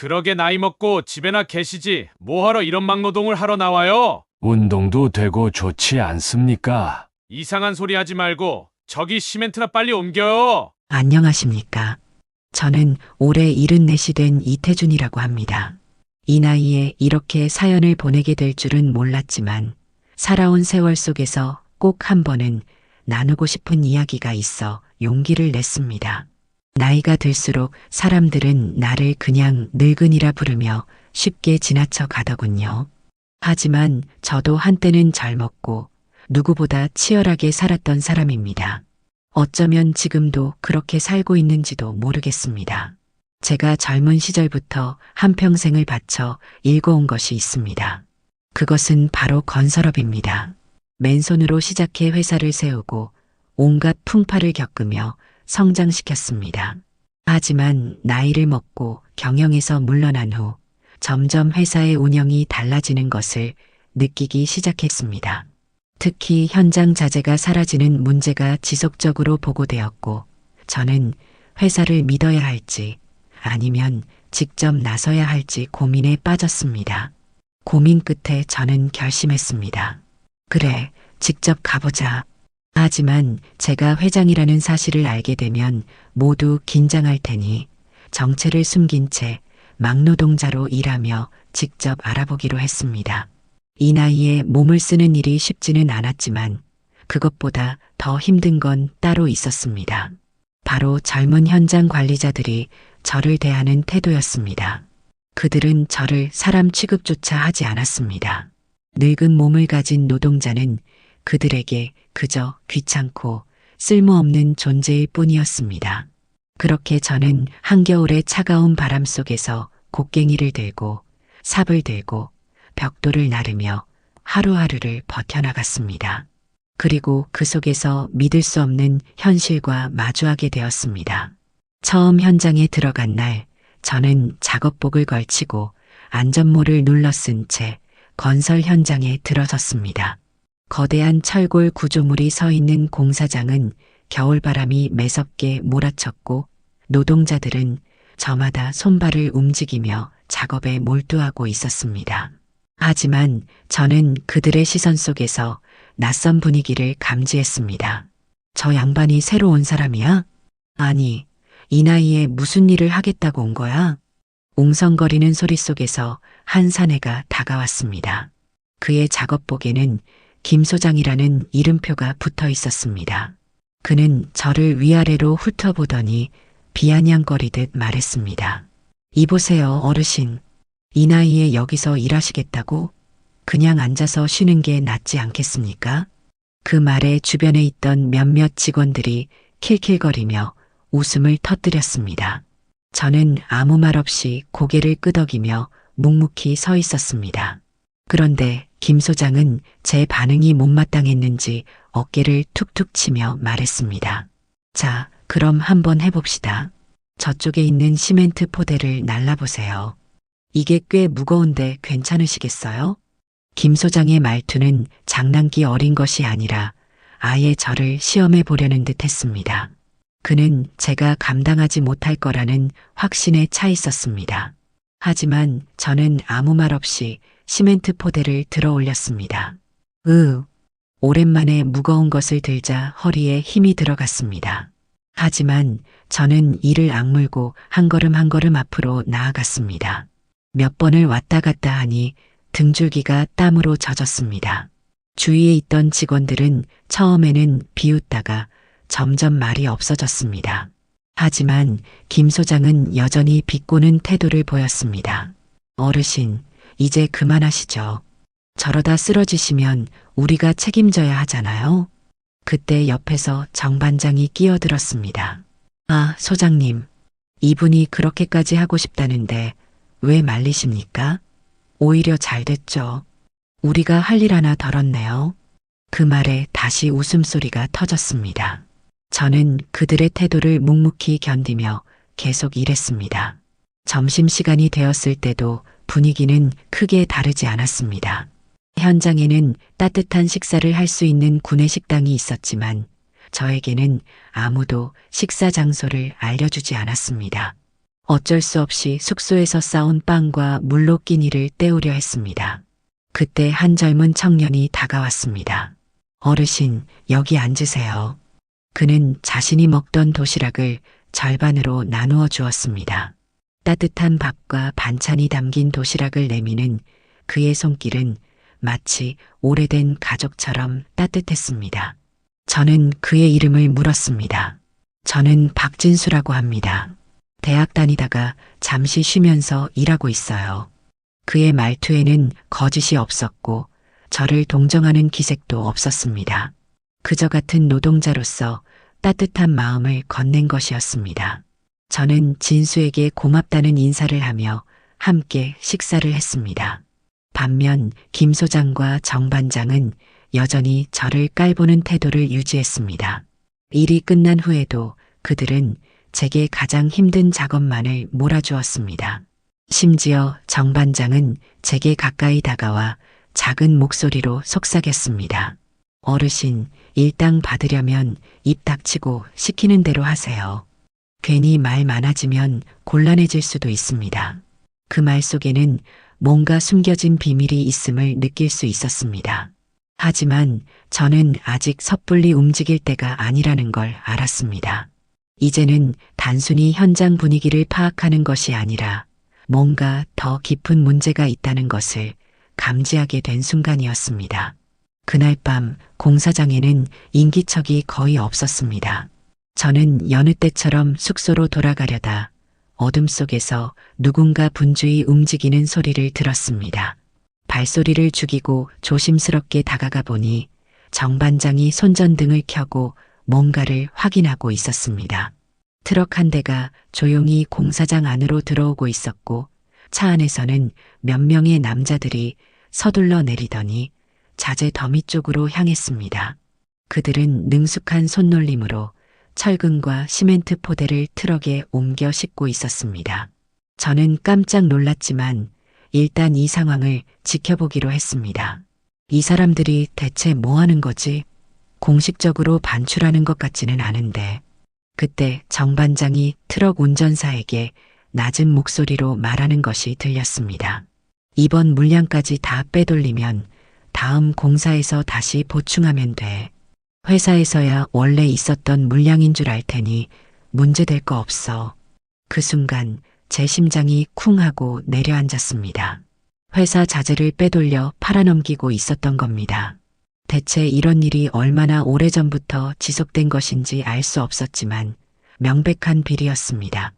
그러게 나이 먹고 집에나 계시지 뭐하러 이런 막노동을 하러 나와요? 운동도 되고 좋지 않습니까? 이상한 소리 하지 말고 저기 시멘트나 빨리 옮겨요. 안녕하십니까. 저는 올해 74시 된 이태준이라고 합니다. 이 나이에 이렇게 사연을 보내게 될 줄은 몰랐지만 살아온 세월 속에서 꼭 한 번은 나누고 싶은 이야기가 있어 용기를 냈습니다. 나이가 들수록 사람들은 나를 그냥 늙은이라 부르며 쉽게 지나쳐 가더군요. 하지만 저도 한때는 젊었고 누구보다 치열하게 살았던 사람입니다. 어쩌면 지금도 그렇게 살고 있는지도 모르겠습니다. 제가 젊은 시절부터 한평생을 바쳐 읽어온 것이 있습니다. 그것은 바로 건설업입니다. 맨손으로 시작해 회사를 세우고 온갖 풍파를 겪으며 성장시켰습니다. 하지만 나이를 먹고 경영에서 물러난 후 점점 회사의 운영이 달라지는 것을 느끼기 시작했습니다. 특히 현장 자재가 사라지는 문제가 지속적으로 보고되었고, 저는 회사를 믿어야 할지 아니면 직접 나서야 할지 고민에 빠졌습니다. 고민 끝에 저는 결심했습니다. 그래, 직접 가보자. 하지만 제가 회장이라는 사실을 알게 되면 모두 긴장할 테니 정체를 숨긴 채 막노동자로 일하며 직접 알아보기로 했습니다. 이 나이에 몸을 쓰는 일이 쉽지는 않았지만 그것보다 더 힘든 건 따로 있었습니다. 바로 젊은 현장 관리자들이 저를 대하는 태도였습니다. 그들은 저를 사람 취급조차 하지 않았습니다. 늙은 몸을 가진 노동자는 그들에게 그저 귀찮고 쓸모없는 존재일 뿐이었습니다. 그렇게 저는 한겨울의 차가운 바람 속에서 곡괭이를 들고 삽을 들고 벽돌을 나르며 하루하루를 버텨나갔습니다. 그리고 그 속에서 믿을 수 없는 현실과 마주하게 되었습니다. 처음 현장에 들어간 날, 저는 작업복을 걸치고 안전모를 눌러 쓴 채 건설 현장에 들어섰습니다. 거대한 철골 구조물이 서 있는 공사장은 겨울바람이 매섭게 몰아쳤고 노동자들은 저마다 손발을 움직이며 작업에 몰두하고 있었습니다. 하지만 저는 그들의 시선 속에서 낯선 분위기를 감지했습니다. 저 양반이 새로 온 사람이야? 아니, 이 나이에 무슨 일을 하겠다고 온 거야? 웅성거리는 소리 속에서 한 사내가 다가왔습니다. 그의 작업복에는 김 소장이라는 이름표가 붙어 있었습니다. 그는 저를 위아래로 훑어보더니 비아냥거리듯 말했습니다. 이보세요, 어르신. 이 나이에 여기서 일하시겠다고? 그냥 앉아서 쉬는 게 낫지 않겠습니까? 그 말에 주변에 있던 몇몇 직원들이 킬킬거리며 웃음을 터뜨렸습니다. 저는 아무 말 없이 고개를 끄덕이며 묵묵히 서 있었습니다. 그런데 김 소장은 제 반응이 못마땅했는지 어깨를 툭툭 치며 말했습니다. 자, 그럼 한번 해봅시다. 저쪽에 있는 시멘트 포대를 날라보세요. 이게 꽤 무거운데 괜찮으시겠어요? 김 소장의 말투는 장난기 어린 것이 아니라 아예 저를 시험해 보려는 듯 했습니다. 그는 제가 감당하지 못할 거라는 확신에 차 있었습니다. 하지만 저는 아무 말 없이 시멘트 포대를 들어 올렸습니다. 으, 오랜만에 무거운 것을 들자 허리에 힘이 들어갔습니다. 하지만 저는 이를 악물고 한 걸음 한 걸음 앞으로 나아갔습니다. 몇 번을 왔다 갔다 하니 등줄기가 땀으로 젖었습니다. 주위에 있던 직원들은 처음에는 비웃다가 점점 말이 없어졌습니다. 하지만 김 소장은 여전히 비꼬는 태도를 보였습니다. 어르신, 이제 그만하시죠. 저러다 쓰러지시면 우리가 책임져야 하잖아요. 그때 옆에서 정 반장이 끼어들었습니다. 아, 소장님. 이분이 그렇게까지 하고 싶다는데 왜 말리십니까? 오히려 잘 됐죠. 우리가 할 일 하나 덜었네요. 그 말에 다시 웃음소리가 터졌습니다. 저는 그들의 태도를 묵묵히 견디며 계속 일했습니다. 점심시간이 되었을 때도 분위기는 크게 다르지 않았습니다. 현장에는 따뜻한 식사를 할 수 있는 구내 식당이 있었지만 저에게는 아무도 식사 장소를 알려주지 않았습니다. 어쩔 수 없이 숙소에서 싸온 빵과 물로 끼니를 때우려 했습니다. 그때 한 젊은 청년이 다가왔습니다. 어르신, 여기 앉으세요. 그는 자신이 먹던 도시락을 절반으로 나누어 주었습니다. 따뜻한 밥과 반찬이 담긴 도시락을 내미는 그의 손길은 마치 오래된 가족처럼 따뜻했습니다. 저는 그의 이름을 물었습니다. 저는 박진수라고 합니다. 대학 다니다가 잠시 쉬면서 일하고 있어요. 그의 말투에는 거짓이 없었고 저를 동정하는 기색도 없었습니다. 그저 같은 노동자로서 따뜻한 마음을 건넨 것이었습니다. 저는 진수에게 고맙다는 인사를 하며 함께 식사를 했습니다. 반면 김 소장과 정 반장은 여전히 저를 깔보는 태도를 유지했습니다. 일이 끝난 후에도 그들은 제게 가장 힘든 작업만을 몰아주었습니다. 심지어 정 반장은 제게 가까이 다가와 작은 목소리로 속삭였습니다. 어르신, 일당 받으려면 입 닥치고 시키는 대로 하세요. 괜히 말 많아지면 곤란해질 수도 있습니다. 그 말 속에는 뭔가 숨겨진 비밀이 있음을 느낄 수 있었습니다. 하지만 저는 아직 섣불리 움직일 때가 아니라는 걸 알았습니다. 이제는 단순히 현장 분위기를 파악하는 것이 아니라 뭔가 더 깊은 문제가 있다는 것을 감지하게 된 순간이었습니다. 그날 밤 공사장에는 인기척이 거의 없었습니다. 저는 여느 때처럼 숙소로 돌아가려다 어둠 속에서 누군가 분주히 움직이는 소리를 들었습니다. 발소리를 죽이고 조심스럽게 다가가 보니 정반장이 손전등을 켜고 뭔가를 확인하고 있었습니다. 트럭 한 대가 조용히 공사장 안으로 들어오고 있었고 차 안에서는 몇 명의 남자들이 서둘러 내리더니 자재 더미 쪽으로 향했습니다. 그들은 능숙한 손놀림으로 철근과 시멘트 포대를 트럭에 옮겨 싣고 있었습니다. 저는 깜짝 놀랐지만 일단 이 상황을 지켜보기로 했습니다. 이 사람들이 대체 뭐 하는 거지? 공식적으로 반출하는 것 같지는 않은데. 그때 정 반장이 트럭 운전사에게 낮은 목소리로 말하는 것이 들렸습니다. 이번 물량까지 다 빼돌리면 다음 공사에서 다시 보충하면 돼. 회사에서야 원래 있었던 물량인 줄 알 테니 문제될 거 없어. 그 순간 제 심장이 쿵 하고 내려앉았습니다. 회사 자재를 빼돌려 팔아넘기고 있었던 겁니다. 대체 이런 일이 얼마나 오래전부터 지속된 것인지 알 수 없었지만 명백한 비리였습니다.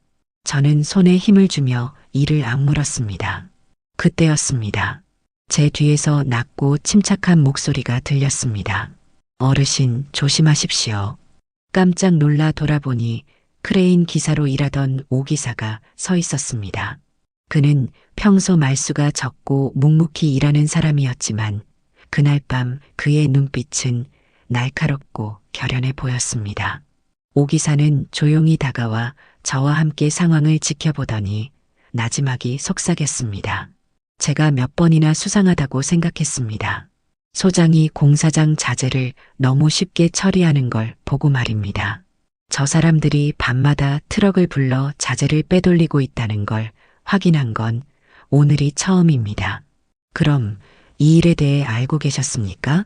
저는 손에 힘을 주며 이를 악물었습니다. 그때였습니다. 제 뒤에서 낮고 침착한 목소리가 들렸습니다. 어르신 조심하십시오. 깜짝 놀라 돌아보니 크레인 기사로 일하던 오 기사가 서 있었습니다. 그는 평소 말수가 적고 묵묵히 일하는 사람이었지만 그날 밤 그의 눈빛은 날카롭고 결연해 보였습니다. 오 기사는 조용히 다가와 저와 함께 상황을 지켜보더니 나지막이 속삭였습니다. 제가 몇 번이나 수상하다고 생각했습니다. 소장이 공사장 자재를 너무 쉽게 처리하는 걸 보고 말입니다. 저 사람들이 밤마다 트럭을 불러 자재를 빼돌리고 있다는 걸 확인한 건 오늘이 처음입니다. 그럼 이 일에 대해 알고 계셨습니까?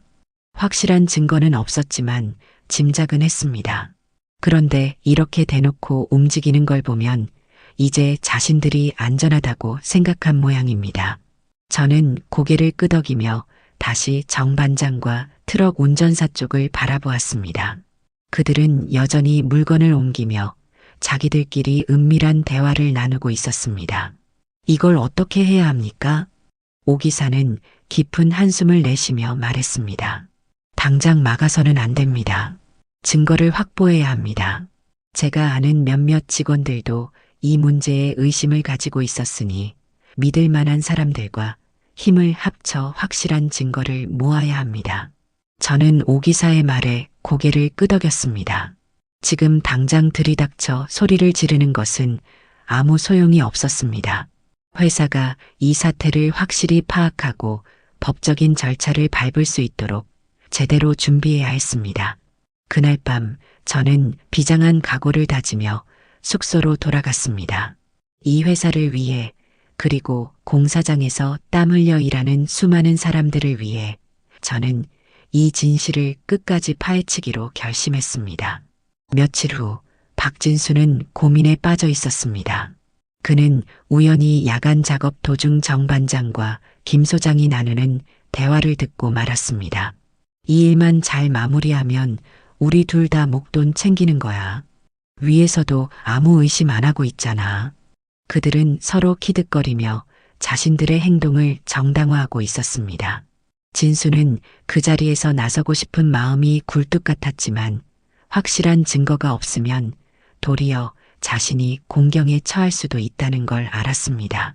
확실한 증거는 없었지만 짐작은 했습니다. 그런데 이렇게 대놓고 움직이는 걸 보면 이제 자신들이 안전하다고 생각한 모양입니다. 저는 고개를 끄덕이며 다시 정반장과 트럭 운전사 쪽을 바라보았습니다. 그들은 여전히 물건을 옮기며 자기들끼리 은밀한 대화를 나누고 있었습니다. 이걸 어떻게 해야 합니까? 오 기사는 깊은 한숨을 내쉬며 말했습니다. 당장 막아서는 안 됩니다. 증거를 확보해야 합니다. 제가 아는 몇몇 직원들도 이 문제에 의심을 가지고 있었으니 믿을 만한 사람들과 힘을 합쳐 확실한 증거를 모아야 합니다. 저는 오 기사의 말에 고개를 끄덕였습니다. 지금 당장 들이닥쳐 소리를 지르는 것은 아무 소용이 없었습니다. 회사가 이 사태를 확실히 파악하고 법적인 절차를 밟을 수 있도록 제대로 준비해야 했습니다. 그날 밤 저는 비장한 각오를 다지며 숙소로 돌아갔습니다. 이 회사를 위해 그리고 공사장에서 땀 흘려 일하는 수많은 사람들을 위해 저는 이 진실을 끝까지 파헤치기로 결심했습니다. 며칠 후 박진수는 고민에 빠져 있었습니다. 그는 우연히 야간 작업 도중 정 반장과 김 소장이 나누는 대화를 듣고 말았습니다. 이 일만 잘 마무리하면 우리 둘 다 목돈 챙기는 거야. 위에서도 아무 의심 안 하고 있잖아. 그들은 서로 키득거리며 자신들의 행동을 정당화하고 있었습니다. 진수는 그 자리에서 나서고 싶은 마음이 굴뚝 같았지만 확실한 증거가 없으면 도리어 자신이 공경에 처할 수도 있다는 걸 알았습니다.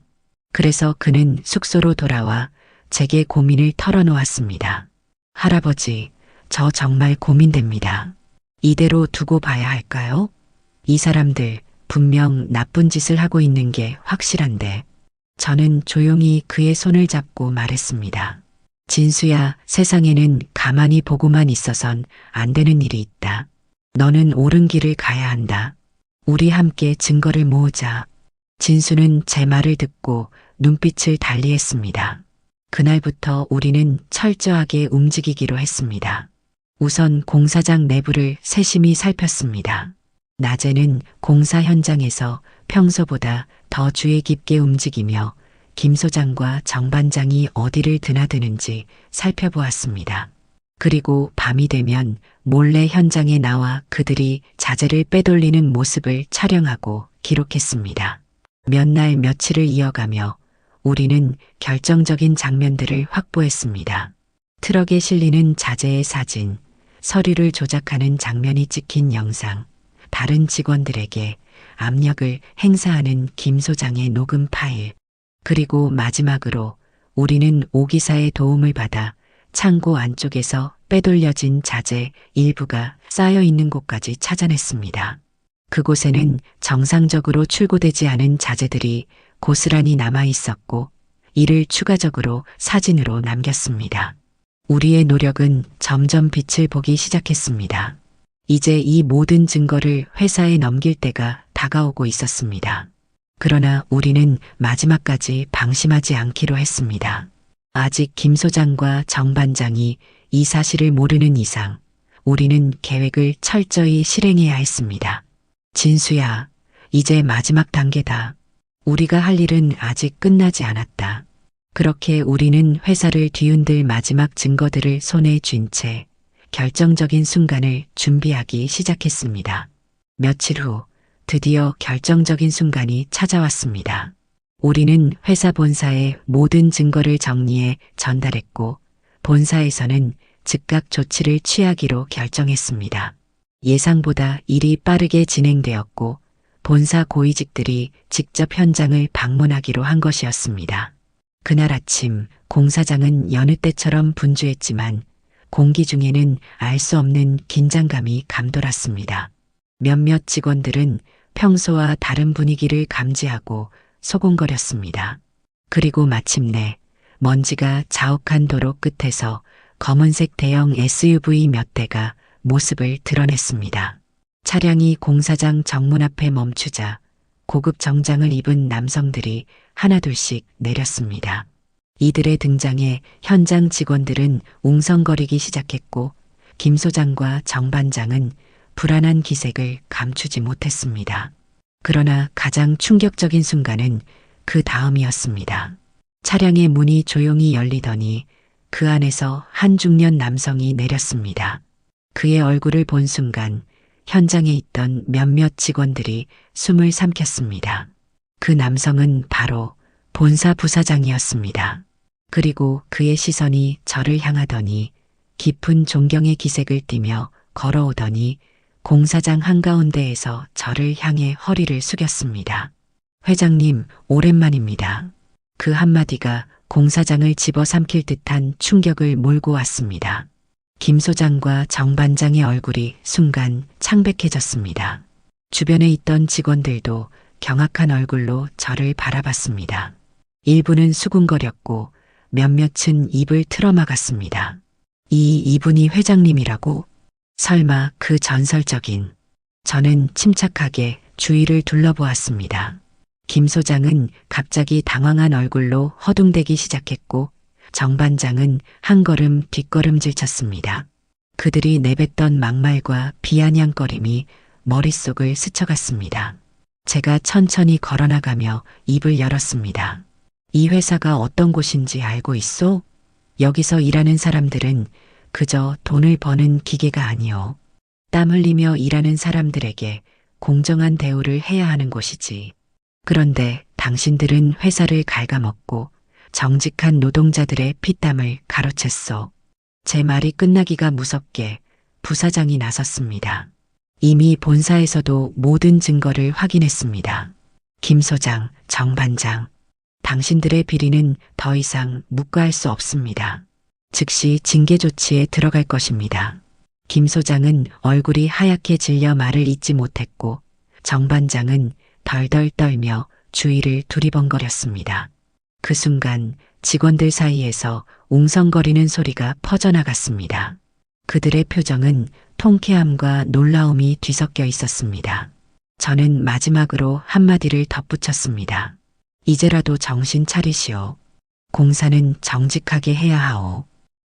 그래서 그는 숙소로 돌아와 제게 고민을 털어놓았습니다. 할아버지, 저 정말 고민됩니다. 이대로 두고 봐야 할까요? 이 사람들 분명 나쁜 짓을 하고 있는 게 확실한데 저는 조용히 그의 손을 잡고 말했습니다. 진수야, 세상에는 가만히 보고만 있어선 안 되는 일이 있다. 너는 옳은 길을 가야 한다. 우리 함께 증거를 모으자. 진수는 제 말을 듣고 눈빛을 달리했습니다. 그날부터 우리는 철저하게 움직이기로 했습니다. 우선 공사장 내부를 세심히 살폈습니다. 낮에는 공사 현장에서 평소보다 더 주의 깊게 움직이며 김 소장과 정 반장이 어디를 드나드는지 살펴보았습니다. 그리고 밤이 되면 몰래 현장에 나와 그들이 자재를 빼돌리는 모습을 촬영하고 기록했습니다. 몇 날 며칠을 이어가며 우리는 결정적인 장면들을 확보했습니다. 트럭에 실리는 자재의 사진, 서류를 조작하는 장면이 찍힌 영상, 다른 직원들에게 압력을 행사하는 김 소장의 녹음 파일, 그리고 마지막으로 우리는 오기사의 도움을 받아 창고 안쪽에서 빼돌려진 자재 일부가 쌓여 있는 곳까지 찾아냈습니다. 그곳에는 정상적으로 출고되지 않은 자재들이 고스란히 남아 있었고 이를 추가적으로 사진으로 남겼습니다. 우리의 노력은 점점 빛을 보기 시작했습니다. 이제 이 모든 증거를 회사에 넘길 때가 다가오고 있었습니다. 그러나 우리는 마지막까지 방심하지 않기로 했습니다. 아직 김 소장과 정 반장이 이 사실을 모르는 이상 우리는 계획을 철저히 실행해야 했습니다. 진수야, 이제 마지막 단계다. 우리가 할 일은 아직 끝나지 않았다. 그렇게 우리는 회사를 뒤흔들 마지막 증거들을 손에 쥔 채 결정적인 순간을 준비하기 시작했습니다. 며칠 후 드디어 결정적인 순간이 찾아왔습니다. 우리는 회사 본사에 모든 증거를 정리해 전달했고 본사에서는 즉각 조치를 취하기로 결정했습니다. 예상보다 일이 빠르게 진행되었고 본사 고위직들이 직접 현장을 방문하기로 한 것이었습니다. 그날 아침 공사장은 여느 때처럼 분주했지만 공기 중에는 알 수 없는 긴장감이 감돌았습니다. 몇몇 직원들은 평소와 다른 분위기를 감지하고 소곤거렸습니다. 그리고 마침내 먼지가 자욱한 도로 끝에서 검은색 대형 SUV 몇 대가 모습을 드러냈습니다. 차량이 공사장 정문 앞에 멈추자 고급 정장을 입은 남성들이 하나둘씩 내렸습니다. 이들의 등장에 현장 직원들은 웅성거리기 시작했고 김 소장과 정 반장은 불안한 기색을 감추지 못했습니다. 그러나 가장 충격적인 순간은 그 다음이었습니다. 차량의 문이 조용히 열리더니 그 안에서 한 중년 남성이 내렸습니다. 그의 얼굴을 본 순간 현장에 있던 몇몇 직원들이 숨을 삼켰습니다. 그 남성은 바로 본사 부사장이었습니다. 그리고 그의 시선이 저를 향하더니 깊은 존경의 기색을 띠며 걸어오더니 공사장 한가운데에서 저를 향해 허리를 숙였습니다. 회장님, 오랜만입니다. 그 한마디가 공사장을 집어삼킬 듯한 충격을 몰고 왔습니다. 김 소장과 정 반장의 얼굴이 순간 창백해졌습니다. 주변에 있던 직원들도 경악한 얼굴로 저를 바라봤습니다. 일부는 수군거렸고 몇몇은 입을 틀어막았습니다. 이 이분이 회장님이라고? 설마 그 전설적인. 저는 침착하게 주위를 둘러보았습니다. 김 소장은 갑자기 당황한 얼굴로 허둥대기 시작했고 정 반장은 한 걸음 뒷걸음질 쳤습니다. 그들이 내뱉던 막말과 비아냥거림이 머릿속을 스쳐갔습니다. 제가 천천히 걸어나가며 입을 열었습니다. 이 회사가 어떤 곳인지 알고 있소? 여기서 일하는 사람들은 그저 돈을 버는 기계가 아니오. 땀 흘리며 일하는 사람들에게 공정한 대우를 해야 하는 곳이지. 그런데 당신들은 회사를 갉아먹고 정직한 노동자들의 피땀을 가로챘소. 제 말이 끝나기가 무섭게 부사장이 나섰습니다. 이미 본사에서도 모든 증거를 확인했습니다. 김 소장, 정 반장, 당신들의 비리는 더 이상 묵과할 수 없습니다. 즉시 징계 조치에 들어갈 것입니다. 김 소장은 얼굴이 하얗게 질려 말을 잇지 못했고 정 반장은 덜덜 떨며 주위를 두리번거렸습니다. 그 순간 직원들 사이에서 웅성거리는 소리가 퍼져나갔습니다. 그들의 표정은 통쾌함과 놀라움이 뒤섞여 있었습니다. 저는 마지막으로 한마디를 덧붙였습니다. 이제라도 정신 차리시오. 공사는 정직하게 해야 하오.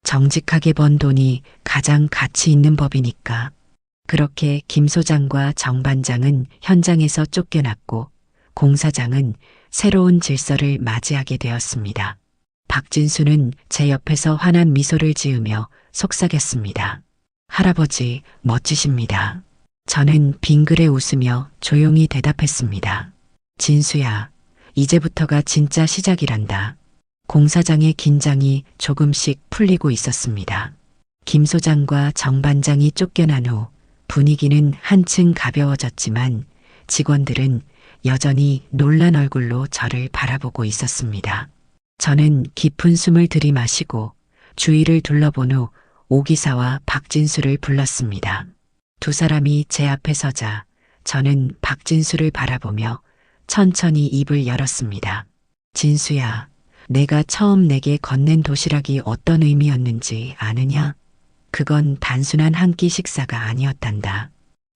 정직하게 번 돈이 가장 가치 있는 법이니까. 그렇게 김 소장과 정 반장은 현장에서 쫓겨났고 공사장은 새로운 질서를 맞이하게 되었습니다. 박진수는 제 옆에서 환한 미소를 지으며 속삭였습니다. 할아버지, 멋지십니다. 저는 빙그레 웃으며 조용히 대답했습니다. 진수야, 이제부터가 진짜 시작이란다. 공사장의 긴장이 조금씩 풀리고 있었습니다. 김 소장과 정 반장이 쫓겨난 후 분위기는 한층 가벼워졌지만 직원들은 여전히 놀란 얼굴로 저를 바라보고 있었습니다. 저는 깊은 숨을 들이마시고 주위를 둘러본 후 오기사와 박진수를 불렀습니다. 두 사람이 제 앞에 서자 저는 박진수를 바라보며 천천히 입을 열었습니다. 진수야, 내가 처음 내게 건넨 도시락이 어떤 의미였는지 아느냐? 그건 단순한 한 끼 식사가 아니었단다.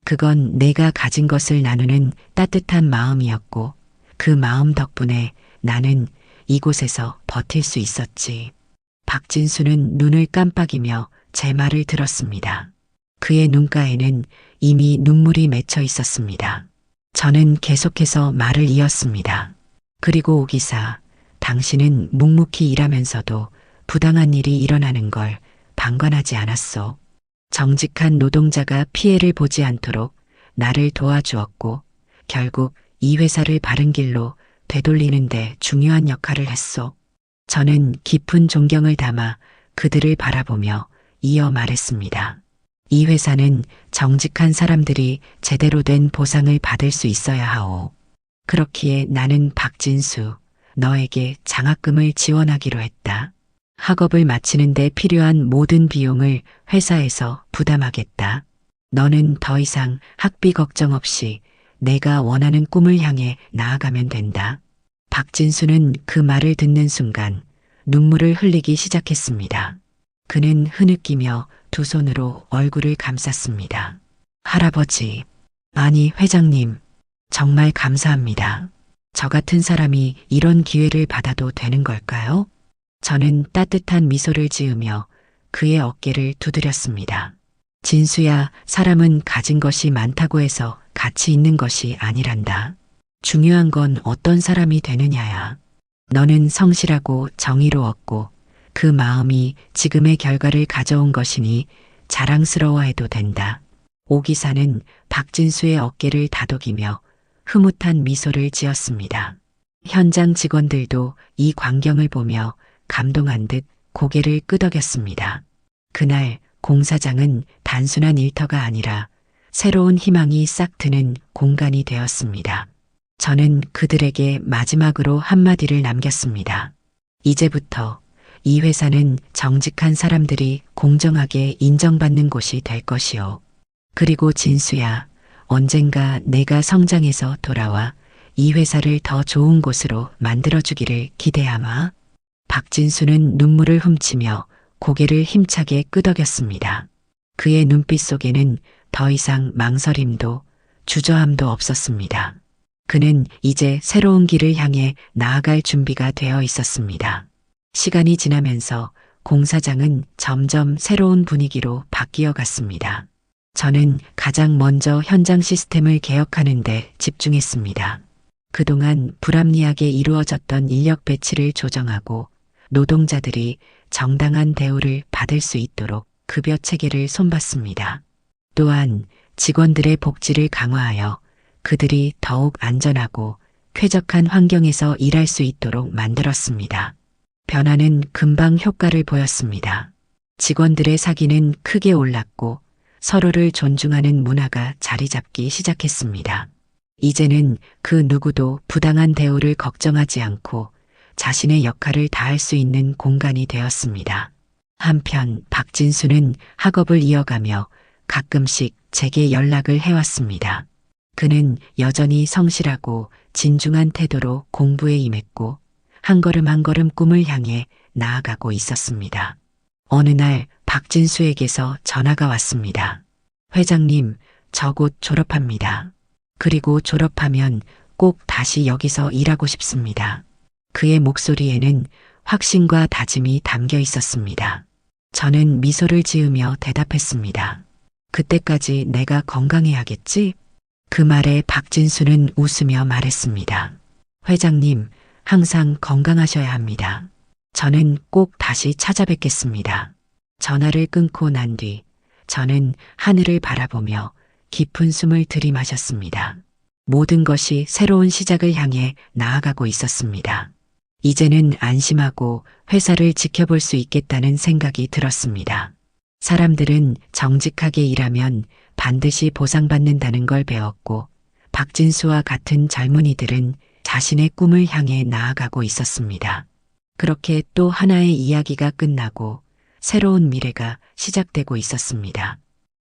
그건 내가 가진 것을 나누는 따뜻한 마음이었고, 그 마음 덕분에 나는 이곳에서 버틸 수 있었지. 박진수는 눈을 깜빡이며 제 말을 들었습니다. 그의 눈가에는 이미 눈물이 맺혀 있었습니다. 저는 계속해서 말을 이었습니다. 그리고 오기사, 당신은 묵묵히 일하면서도 부당한 일이 일어나는 걸 방관하지 않았소. 정직한 노동자가 피해를 보지 않도록 나를 도와주었고, 결국 이 회사를 바른 길로 되돌리는데 중요한 역할을 했소. 저는 깊은 존경을 담아 그들을 바라보며 이어 말했습니다. 이 회사는 정직한 사람들이 제대로 된 보상을 받을 수 있어야 하오. 그렇기에 나는 박진수, 너에게 장학금을 지원하기로 했다. 학업을 마치는 데 필요한 모든 비용을 회사에서 부담하겠다. 너는 더 이상 학비 걱정 없이 내가 원하는 꿈을 향해 나아가면 된다. 박진수는 그 말을 듣는 순간 눈물을 흘리기 시작했습니다. 그는 흐느끼며 두 손으로 얼굴을 감쌌습니다. 할아버지, 아니 회장님, 정말 감사합니다. 저 같은 사람이 이런 기회를 받아도 되는 걸까요? 저는 따뜻한 미소를 지으며 그의 어깨를 두드렸습니다. 진수야, 사람은 가진 것이 많다고 해서 가치 있는 것이 아니란다. 중요한 건 어떤 사람이 되느냐야. 너는 성실하고 정의로웠고 그 마음이 지금의 결과를 가져온 것이니 자랑스러워해도 된다. 오 기사는 박진수의 어깨를 다독이며 흐뭇한 미소를 지었습니다. 현장 직원들도 이 광경을 보며 감동한 듯 고개를 끄덕였습니다. 그날 공사장은 단순한 일터가 아니라 새로운 희망이 싹 트는 공간이 되었습니다. 저는 그들에게 마지막으로 한마디를 남겼습니다. 이제부터 이 회사는 정직한 사람들이 공정하게 인정받는 곳이 될 것이요. 그리고 진수야, 언젠가 내가 성장해서 돌아와 이 회사를 더 좋은 곳으로 만들어주기를 기대하마. 박진수는 눈물을 훔치며 고개를 힘차게 끄덕였습니다. 그의 눈빛 속에는 더 이상 망설임도 주저함도 없었습니다. 그는 이제 새로운 길을 향해 나아갈 준비가 되어 있었습니다. 시간이 지나면서 공사장은 점점 새로운 분위기로 바뀌어 갔습니다. 저는 가장 먼저 현장 시스템을 개혁하는데 집중했습니다. 그동안 불합리하게 이루어졌던 인력 배치를 조정하고 노동자들이 정당한 대우를 받을 수 있도록 급여 체계를 손봤습니다. 또한 직원들의 복지를 강화하여 그들이 더욱 안전하고 쾌적한 환경에서 일할 수 있도록 만들었습니다. 변화는 금방 효과를 보였습니다. 직원들의 사기는 크게 올랐고 서로를 존중하는 문화가 자리 잡기 시작했습니다. 이제는 그 누구도 부당한 대우를 걱정하지 않고 자신의 역할을 다할 수 있는 공간이 되었습니다. 한편 박진수는 학업을 이어가며 가끔씩 제게 연락을 해왔습니다. 그는 여전히 성실하고 진중한 태도로 공부에 임했고 한 걸음 한 걸음 꿈을 향해 나아가고 있었습니다. 어느 날 박진수에게서 전화가 왔습니다. 회장님, 저 곧 졸업합니다. 그리고 졸업하면 꼭 다시 여기서 일하고 싶습니다. 그의 목소리에는 확신과 다짐이 담겨 있었습니다. 저는 미소를 지으며 대답했습니다. 그때까지 내가 건강해야겠지? 그 말에 박진수는 웃으며 말했습니다. 회장님, 항상 건강하셔야 합니다. 저는 꼭 다시 찾아뵙겠습니다. 전화를 끊고 난 뒤, 저는 하늘을 바라보며 깊은 숨을 들이마셨습니다. 모든 것이 새로운 시작을 향해 나아가고 있었습니다. 이제는 안심하고 회사를 지켜볼 수 있겠다는 생각이 들었습니다. 사람들은 정직하게 일하면 반드시 보상받는다는 걸 배웠고, 박진수와 같은 젊은이들은 자신의 꿈을 향해 나아가고 있었습니다. 그렇게 또 하나의 이야기가 끝나고 새로운 미래가 시작되고 있었습니다.